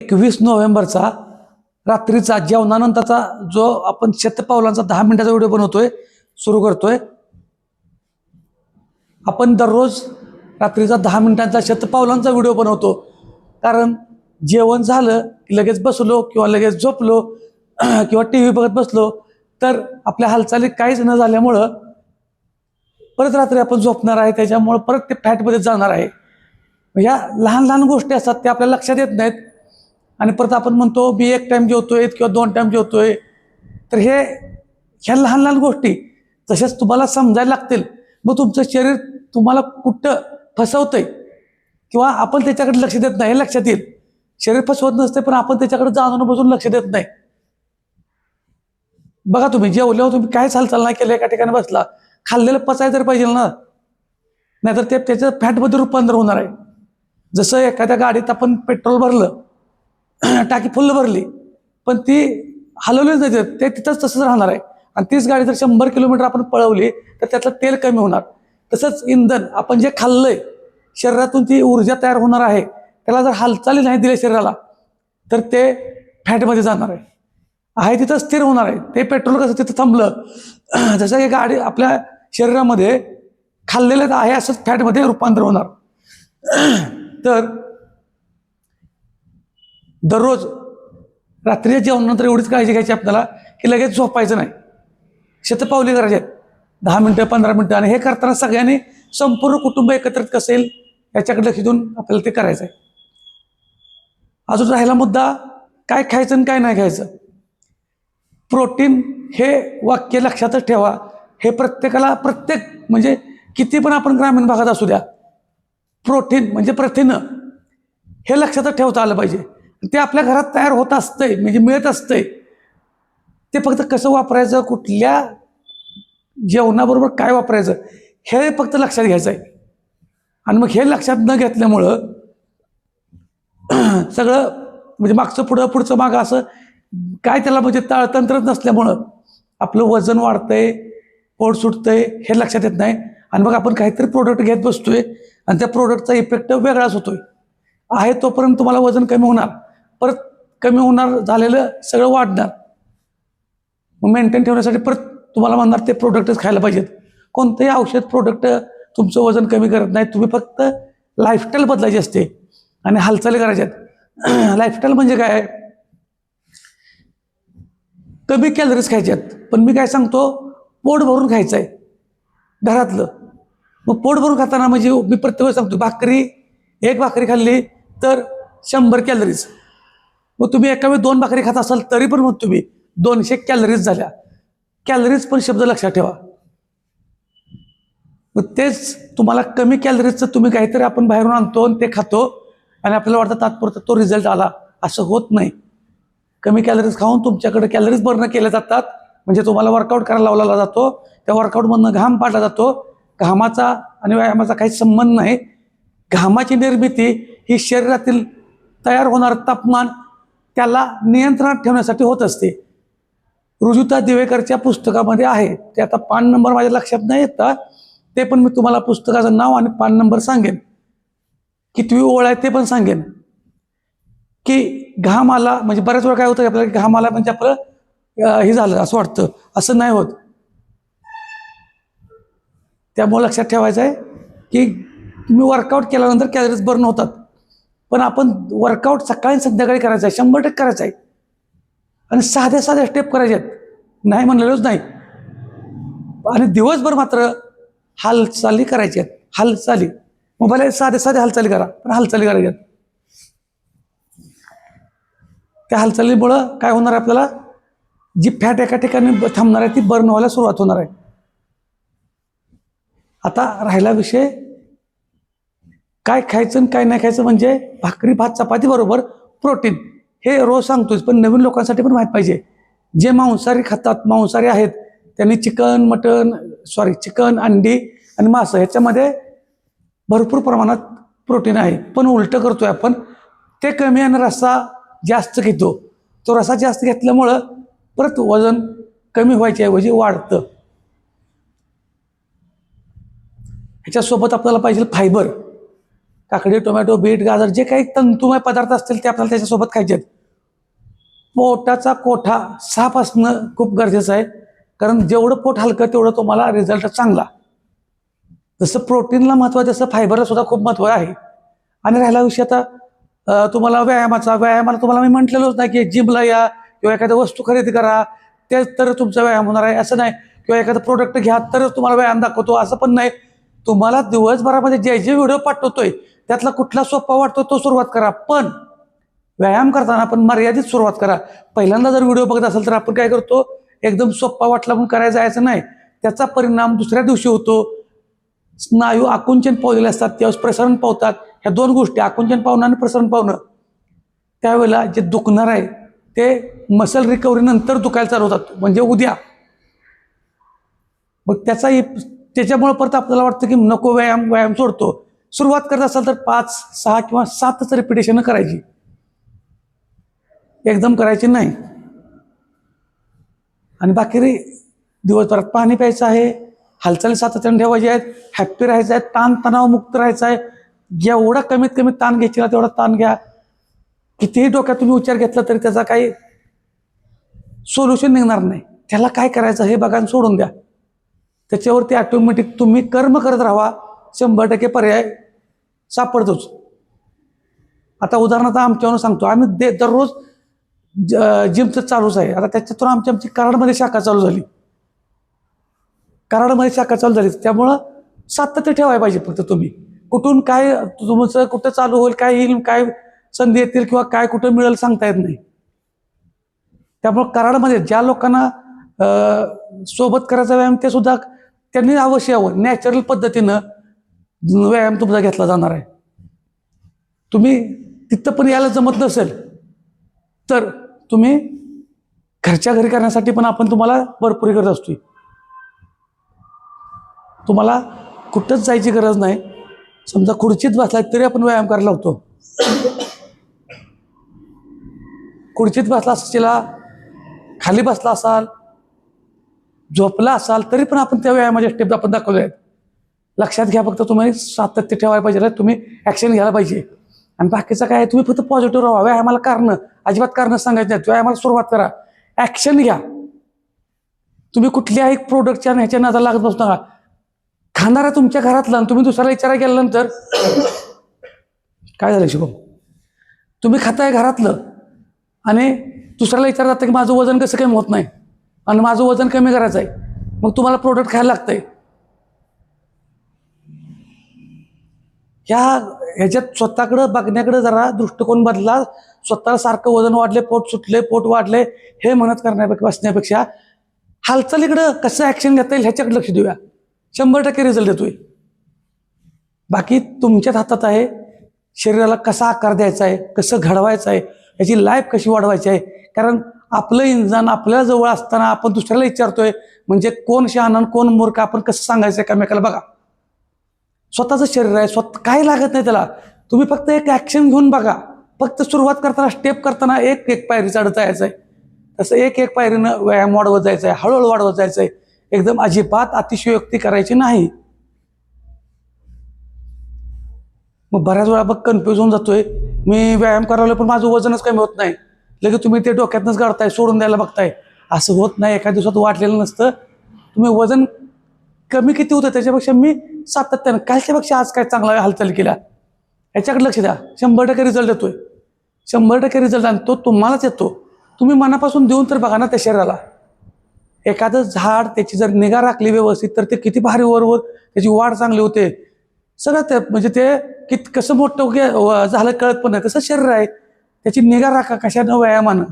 एकवीस नोव्हेंबरचा रात्रीचा जेवणानंतरचा जो आपण शतपावलांचा दहा मिनिटाचा व्हिडिओ बनवतोय सुरू करतोय आपण दररोज रात्रीचा दहा मिनिटांचा शतपावलांचा व्हिडिओ बनवतो. कारण जेवण झालं की लगेच बसलो किंवा लगेच झोपलो किंवा टी व्ही बघत बसलो तर आपल्या हालचाली काहीच न झाल्यामुळं परत रात्री आपण झोपणार आहे. त्याच्यामुळं परत ते फॅटमध्ये जाणार आहे. ह्या लहान लहान गोष्टी असतात त्या आपल्या लक्षात येत नाहीत. आणि परत आपण म्हणतो मी एक टाईम जेवतोय किंवा दोन टाईम जेवतोय. तर हे ह्या लहान लहान गोष्टी तसेच तुम्हाला समजायला लागतील मग तुमचं शरीर तुम्हाला कुठं फसवतंय किंवा आपण त्याच्याकडे लक्ष देत नाही हे लक्षात येईल. शरीर फसवत नसते पण आपण त्याच्याकडे जाणून बसून लक्ष देत नाही. बघा तुम्ही जेवल्यावर तुम्ही काहीच हालचाल नाही केलं एका ठिकाणी बसला खाल्लेलं पचाय तर पाहिजे ना. नाहीतर ते त्याचं फॅटमध्ये रूपांतर होणार आहे. जसं एखाद्या गाडीत आपण पेट्रोल भरलं टाकी फुल्ल भरली. पण ती हलवलीच नाही ते तिथंच तसंच राहणार आहे. आणि तीच गाडी जर शंभर किलोमीटर आपण पळवली तर त्यातलं तेल कमी होणार. तसंच इंधन आपण जे खाल्लंय शरीरातून ती ऊर्जा तयार होणार आहे. त्याला जर हालचाली नाही दिल्या शरीराला तर ते फॅटमध्ये जाणार आहे. आहे तिथं स्थिर होणार आहे. ते पेट्रोल कसं तिथं थांबलं जसं की गाडी आपल्या शरीरामध्ये खाल्लेलं आहे असंच फॅटमध्ये रूपांतर होणार. तर दररोज रात्रीच्या जेवणानंतर एवढीच काळजी घ्यायची आपल्याला की लगेच झोपायचं नाही. शतपावली करायचे. आहेत दहा मिनटं पंधरा मिनटं आणि हे करताना सगळ्यांनी संपूर्ण कुटुंब एकत्रित कसं येईल याच्याकडे लक्ष देऊन आपल्याला ते करायचं आहे. अजून राहिला मुद्दा काय खायचं आणि काय नाही खायचं. प्रोटीन हे वाक्य लक्षातच ठेवा. हे प्रत्येकाला प्रत्येक म्हणजे किती पण आपण ग्रामीण भागात असू द्या प्रोटीन म्हणजे प्रथिनं हे लक्षातच ठेवता आलं पाहिजे. ते आपल्या घरात तयार होत असतंय म्हणजे मिळत असतंय. ते फक्त कसं वापरायचं कुठल्या जेवणाबरोबर काय वापरायचं हे फक्त लक्षात घ्यायचं आहे आणि मग हे लक्षात न घेतल्यामुळं सगळं म्हणजे मागचं पुढं पुढचं मागं असं काय त्याला म्हणजे ताळतंत्रच नसल्यामुळं आपलं वजन वाढतंय पोट सुटतंय हे लक्षात येत नाही. आणि मग आपण काहीतरी प्रोडक्ट घेत बसतोय आणि त्या प्रोडक्टचा इफेक्ट वेगळाच होतोय. आहे तोपर्यंत तुम्हाला वजन कमी होणार. परत कमी होणार झालेलं सगळं वाढणार. मग मेंटेन ठेवण्यासाठी परत तुम्हाला म्हणणार ते प्रोडक्टच खायला पाहिजेत. कोणतंही औषध प्रोडक्ट तुमचं वजन कमी करत नाही तुम्ही फक्त लाईफस्टाईल बदलायची असते आणि हालचाली करायच्यात लाईफस्टाईल म्हणजे काय? कमी कॅलरीज खायच्यात पण मी काय सांगतो पोट भरून खायचं आहे घरातलं. मग पोट भरून खाताना म्हणजे मी प्रत्येक वेळेस सांगतो भाकरी एक भाकरी खाल्ली तर शंभर कॅलरीज मग तुम्ही एका वेळी दोन भाकरी खात असाल तरी पण मग तुम्ही दोनशे कॅलरीज झाल्या. कॅलरीज पण शब्द लक्षात ठेवा. मग तेच तुम्हाला कमी कॅलरीजचं तुम्ही काहीतरी आपण बाहेरून आणतो आणि ते खातो आणि आपल्याला वाटतं तात्पुरता तो रिझल्ट आला. असं होत नाही. कमी कॅलरीज खाऊन तुमच्याकडे कॅलरीज बर्न केल्या जातात. म्हणजे तुम्हाला वर्कआउट करायला लावला जातो. त्या वर्कआउटमधनं घाम पाडला जातो. घामाचा आणि व्यायामाचा काही संबंध नाही. घामाची निर्मिती ही शरीरातील तयार होणारं तापमान त्याला नियंत्रणात ठेवण्यासाठी होत असते. रुजुता दिवेकरच्या पुस्तकामध्ये आहे. ते आता पान नंबर माझ्या लक्षात नाही येतं ते पण मी तुम्हाला पुस्तकाचं नाव आणि पान नंबर सांगेन. कितवी ओळ आहे ते पण सांगेन. की घाम आला म्हणजे बऱ्याच वेळा काय होतं आपल्याला घाम आला म्हणजे आपलं हे झालं असं वाटतं. असं नाही होत. त्यामुळे लक्षात ठेवायचं आहे की तुम्ही वर्कआउट केल्यानंतर कॅलरीज बर्न होतात. पण आपण वर्कआउट सकाळी संध्याकाळी करायचं आहे. शंभर टक्के करायचं आहे. आणि साध्या साध्या स्टेप करायचे आहेत. नाही म्हणलेलोच नाही. आणि दिवसभर मात्र हालचाली करायची आहेत. हालचाली. मोबाईल साधे साधे हालचाली करा पण हालचाली करायच्या आहेत. त्या हालचालीमुळं काय होणार आहे आपल्याला? जी फॅट एका ठिकाणी थांबणार आहे ती बर्न व्हायला सुरुवात होणार आहे. आता राहिला विषय काय खायचं आणि काय नाही खायचं म्हणजे भाकरी भात चपाती बरोबर प्रोटीन. हे रोज सांगतोच पण नवीन लोकांसाठी पण माहीत पाहिजे. जे मांसाहारी खातात मांसाहारी आहेत त्यांनी चिकन मटन सॉरी चिकन अंडी आणि मांस ह्याच्यामध्ये भरपूर प्रमाणात प्रोटीन आहे. पण उलटं करतोय आपण ते कमी आणि रस्सा जास्त घेतो. तो रसा जास्त घेतल्यामुळं परत वजन कमी व्हायच्याऐवजी वाढतं. ह्याच्यासोबत आपल्याला पाहिजे फायबर. काकडी टोमॅटो बीट गाजर जे काही तंतुमय पदार्थ असतील ते आपल्याला त्याच्यासोबत खायचे आहेत. पोटाचा कोठा साफ असणं खूप गरजेचं आहे. कारण जेवढं पोट हलकं तेवढं तुम्हाला रिझल्ट चांगला. जसं प्रोटीनला महत्त्व आहे तसं फायबरला सुद्धा खूप महत्त्व आहे. आणि राहिला विषय आता तुम्हाला व्यायामाचा. व्यायामाला तुम्हाला मी म्हटलेलोच नाही की जिमला या किंवा एखाद्या वस्तू खरेदी करा. तेच तर तुमचा व्यायाम होणार आहे असं नाही. किंवा एखादं प्रोडक्ट घ्या तरच तुम्हाला व्यायाम दाखवतो असं पण नाही. तुम्हाला दिवसभरामध्ये जे जे व्हिडिओ पाठवतोय त्यातला कुठला सोपा वाटतो तो सुरुवात करा. पण व्यायाम करताना आपण मर्यादित सुरुवात करा. पहिल्यांदा जर व्हिडिओ बघत असेल तर आपण काय करतो एकदम सोप्पा वाटला म्हणून करायला जायचं नाही. त्याचा परिणाम दुसऱ्या दिवशी होतो. स्नायू आकुंचन पावलेले असतात त्यावेळेस प्रसरण पावतात. ह्या दोन गोष्टी आकुंचन पावणं आणि प्रसरण पावणं. त्यावेळेला जे दुखणार आहे ते मसल रिकव्हरीनंतर दुखायला चालू होतात. म्हणजे उद्या. मग त्याचाही त्याच्यामुळे परत आपल्याला वाटतं की नको व्यायाम व्यायाम सोडतो. सुरुवात करत असाल तर पाच सहा किंवा सातच रिपिटेशन करायची. एकदम करायची नाही. आणि बाकी रे दिवसभरात पाणी प्यायचं आहे हालचाली सातत्याने ठेवायची आहेत हॅप्पी राहायचं आहे ताण राहायचं आहे. जेवढा कमीत कमी ताण घ्यायची ना तेवढा ताण घ्या. कितीही डोक्यात तुम्ही विचार घेतला तरी त्याचा काही सोल्युशन निघणार नाही. त्याला काय करायचं हे बघा सोडून द्या. त्याच्यावरती ऑटोमॅटिक तुम्ही कर्म करत राहा. शंभर टक्के पर्याय सापडतोच. आता उदाहरणार्थ आमच्यावर सांगतो आम्ही दे दररोज ज- जिमचं चालूच आहे. आता त्याच्यातून आमची आमची कराडमध्ये शाखा चालू झाली. कराडमध्ये शाखा चालू झाली. त्यामुळं सातत्य ठेवायला पाहिजे फक्त तुम्ही. कुठून काय तुमचं कुठं चालू होईल काय येईल काय संधी येतील किंवा काय कुठं मिळेल सांगता येत नाही. त्यामुळं कराडमध्ये ज्या लोकांना सोबत करायचा व्यायाम ते सुद्धा त्यांनी अवश्य यावं. नॅचरल पद्धतीनं व्यायाम तुमचा घेतला जाणार आहे. तुम्ही तिथं पण यायला जमत नसेल तर तुम्ही घरच्या घरी करण्यासाठी पण आपण तुम्हाला भरपूर करत असतो तुम्हाला कुठंच जायची गरज नाही. समजा खुर्चीत बसला तरी आपण व्यायाम करायला होतो खुर्चीत बसला असेल खाली बसला असाल झोपला असाल तरी पण आपण त्या व्यायामाच्या स्टेप आपण दाखवले आहेत. लक्षात घ्या फक्त तुम्ही सातत्य ठेवायला पाहिजे रे. तुम्ही ॲक्शन घ्यायला पाहिजे. आणि बाकीचं काय तुम्ही फक्त पॉझिटिव्ह राहा. व्यायामाला कारणं अजिबात कारणं सांगायचं नाही. व्यायामाला सुरुवात करा. ॲक्शन घ्या. तुम्ही कुठल्याही प्रोडक्टच्या ह्याच्या नादाला लागत बसू नका. खाणारा तुमच्या घरातला आणि तुम्ही दुसऱ्याला विचारा गेल्यानंतर काय झालं शुभम तुम्ही खाताय घरातलं आणि दुसऱ्याला विचार जाता की माझं वजन कसं कमी होत नाही. आणि माझं वजन कमी करायचं आहे मग तुम्हाला प्रोडक्ट खायला लागतंय. ह्या ह्याच्यात स्वतःकडं बघण्याकडे जरा दृष्टिकोन बदला. स्वतःला सारखं वजन वाढले पोट सुटले पोट वाढले हे म्हणत करण्यापेक्षा बसण्यापेक्षा हालचालीकडं कसं ॲक्शन घेता येईल ह्याच्याकडे लक्ष देऊया. शंभर टक्के रिझल्ट देतोय. बाकी तुमच्याच हातात आहे. शरीराला कसा आकार द्यायचा आहे कसं घडवायचं आहे याची लाईफ कशी वाढवायची आहे. कारण आपलं इंजन आपल्या जवळ असताना आपण दुसऱ्याला विचारतोय म्हणजे कोण शहाणा कोण मूर्ख आपण कसं सांगायचं एकामेकाला बघा. स्वतःचं शरीर आहे स्वतः काय लागत नाही त्याला. तुम्ही फक्त एक ॲक्शन घेऊन बघा. फक्त सुरुवात करताना स्टेप करताना एक एक पायरी चढत जायचं आहे तसं एक एक पायरीनं व्यायाम वाढवत जायचं आहे हळूहळू वाढवत जायचं आहे एकदम अजिबात अतिशयोक्ती करायची नाही. मग बऱ्याच वेळा बघ कन्फ्यूज होऊन जातोय. मी व्यायाम करायला पण माझं वजनच कमी होत नाही. लगेच तुम्ही ते डोक्यातनंच काढताय सोडून द्यायला बघताय. असं होत नाही एका दिवसात वाटलेलं नसतं. तुम्ही वजन कमी किती होतं त्याच्यापेक्षा मी सातत्यानं कालच्यापेक्षा आज काय चांगला हालचाल केला? याच्याकडे लक्ष द्या. शंभर टक्के रिझल्ट येतोय. शंभर टक्के रिझल्ट आणि तो तुम्हालाच येतो. तुम्ही मनापासून देऊन तर बघा ना त्या शरीराला. एखादं झाड त्याची जर निगा राखली व्यवस्थित तर ते किती भारी वरवर त्याची वाढ चांगली होते. सगळं ते म्हणजे ते कित कसं मोठं झालं कळत पण नाही. तसं शरीर आहे. त्याची निगा राखा कशानं व्यायामानं?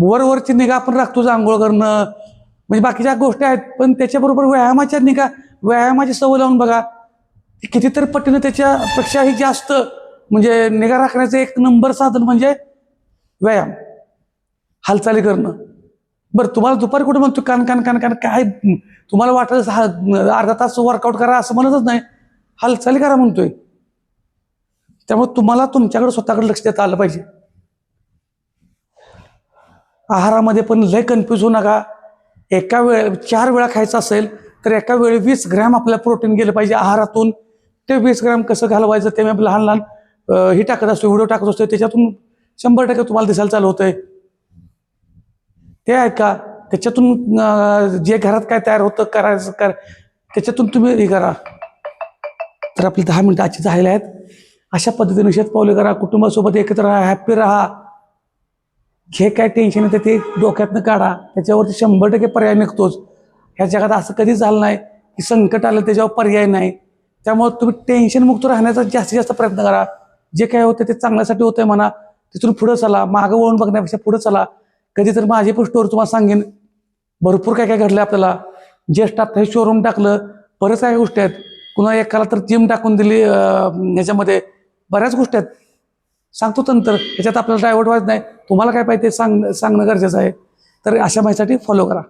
वरवरची निगा आपण राखतो आंघोळ करणं. म्हणजे बाकीच्या गोष्टी आहेत पण त्याच्याबरोबर व्यायामाच्या निगा व्यायामाची सवय लावून बघा. कितीतरी पटीनं त्याच्यापेक्षाही जास्त म्हणजे निगा राखण्याचं एक नंबर साधन म्हणजे व्यायाम. हालचाली करणं. बरं तुम्हाला दुपारी कुठं म्हणतो कान कान कान कान काय तुम्हाला वाटत अर्धा तास वर्कआउट करा असं म्हणतच नाही. हालचाली करा म्हणतोय. त्यामुळे तुम्हाला तुमच्याकडे स्वतःकडे लक्ष देता आलं पाहिजे. आहारामध्ये पण लय कन्फ्यूज होऊ नका. एका वेळ चार वेळा खायचं असेल तर एका वेळी वीस ग्रॅम आपल्याला प्रोटीन गेलं पाहिजे आहारातून. ते वीस ग्रॅम कसं घालवायचं ते मी लहान लहान हे टाकत असतो व्हिडिओ टाकत असतो त्याच्यातून शंभर टक्के तुम्हाला दिसायला चालू होतंय. ते ऐका त्याच्यातून जे घरात काय तयार होतं करायचं कर त्याच्यातून तुम्ही हे करा. तर आपले दहा मिनटं आजची झालेले आहेत. अशा पद्धतीने शेत पावले करा कुटुंबासोबत एकत्र राहा हॅप्पी राहा. हे काय टेन्शन येतं ते डोक्यातनं काढा. त्याच्यावरती शंभर टक्के पर्याय निघतोच. ह्या जगात असं कधीच झालं नाही. की संकट आलं त्याच्यावर पर्याय नाही. त्यामुळे तुम्ही टेन्शनमुक्त राहण्याचा जास्तीत जास्त प्रयत्न करा. जे काय होतं ते चांगल्यासाठी होतंय म्हणा. तिथून पुढं चला. मागं वळून बघण्यापेक्षा पुढं चला. कधी तर माझी पण तुम्हाला सांगेन. भरपूर काय काय घडलं आपल्याला. ज्येष्ठ आता हे शोरूम टाकलं. बरंच काय गोष्टी आहेत. कुणा एकाला तर जिम टाकून दिली ह्याच्यामध्ये याच्यामध्ये. बऱ्याच गोष्टी आहेत. सांगतो तंत्र याच्यात आपल्याला डायव्हर्ट व्हायचं नाही. तुम्हाला काय पाहिजे ते सांग सांगणं गरजेचं आहे. तर अशा माहितीसाठी फॉलो करा.